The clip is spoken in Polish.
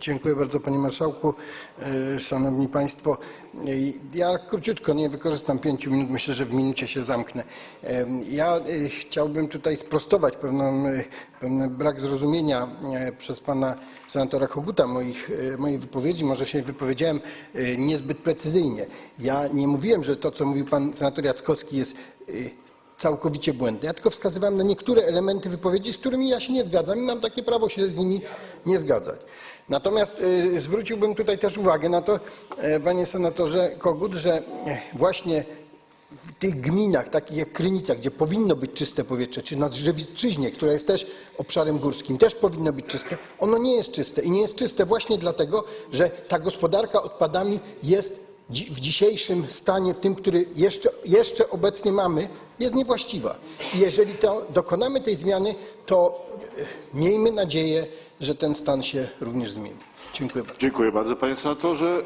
Dziękuję bardzo Panie Marszałku. E, Szanowni Państwo, e, ja króciutko, nie wykorzystam pięciu minut, myślę, że w minucie się zamknę. E, Ja chciałbym tutaj sprostować pewną, pewien brak zrozumienia przez Pana Senatora Koguta moich, mojej wypowiedzi. Może się wypowiedziałem niezbyt precyzyjnie. Ja nie mówiłem, że to, co mówił Pan Senator Jackowski jest całkowicie błędne. Ja tylko wskazywałem na niektóre elementy wypowiedzi, z którymi ja się nie zgadzam i mam takie prawo się z nimi nie zgadzać. Natomiast y, zwróciłbym tutaj też uwagę na to, e, panie senatorze Kogut, że e, właśnie w tych gminach, takich jak Krynica, gdzie powinno być czyste powietrze, czy na Drzewiczyźnie, która jest też obszarem górskim, też powinno być czyste, ono nie jest czyste. I nie jest czyste właśnie dlatego, że ta gospodarka odpadami jest w dzisiejszym stanie, w tym, który jeszcze, jeszcze obecnie mamy, jest niewłaściwa. I jeżeli to, dokonamy tej zmiany, to e, miejmy nadzieję, że ten stan się również zmieni. Dziękuję bardzo. Dziękuję bardzo panie senatorze.